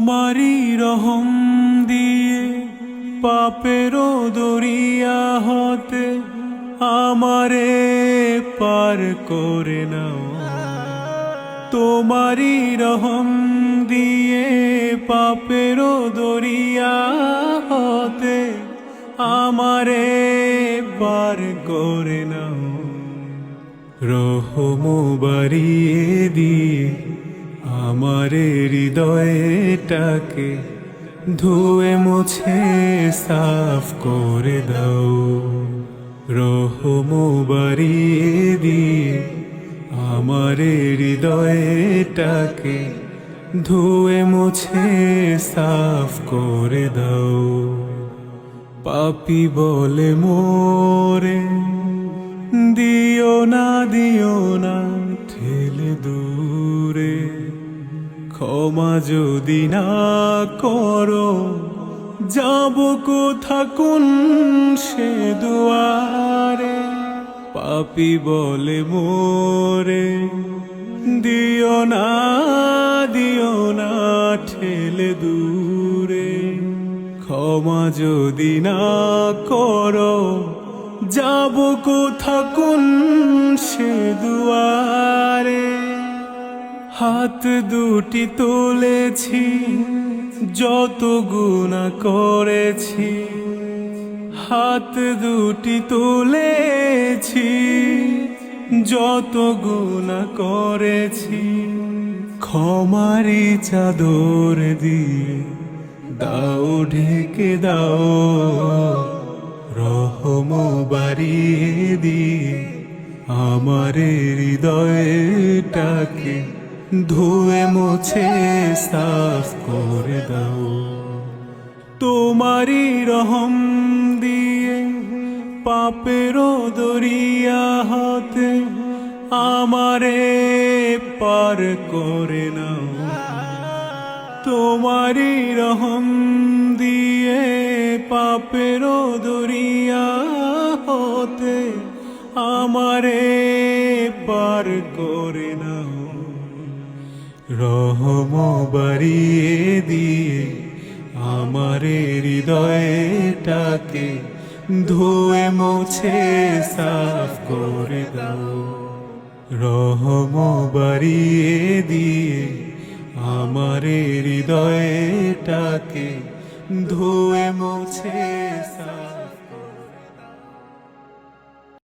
তোমারই রহম দিয়ে পাপেরও দরিয়া হতে আমারে পার করে নাও। তোমারই রহম দিয়ে পাপেরও দরিয়া হতে আমারে পার করে নাও। রহম বাড়িয়ে দিয়ে আমারে হৃদয়টাকে ধুয়ে মুছে, সাফ করে দাও। রহম বাড়িয়ে দিয়ে আমারে হৃদয়টাকে ধুয়ে মুছে, সাফ করে দাও। পাপি বলে মোরে, দিও না, দিও যদি না করো, যাব কোথা কোন সে দুয়ারে? পাপি বলে মোরে, দিও না দিও না ঠেলে দূরে। ক্ষমা যদি না করো, যাব কোথা কোন সে দুয়ারে? হাত দুটি তুলেছি, যত গুণা করেছি। হাত দুটি তুলেছি, যত গুণা করেছি। ক্ষমারি চাদর দিয়ে দাও, ঢেকে দাও, রহম বাড়িয়ে দিয়ে আমারে হৃদয়টাকে ধুয়ে মুছে সাফ করে দাও। তোমারই রহম দিয়ে পাপেরও দরিয়া হতে আমারে পার করে নাও। তোমারই রহম দিয়ে পাপেরও দরিয়া হতে আমারে পার করে নাও। রহম বাড়িয়ে দিয়ে আমারে হৃদয়টাকে ধুয়ে মুছে সাফ করে দাও। রহম বাড়িয়ে দিয়ে আমারে হৃদয়টাকে ধুয়ে মুছে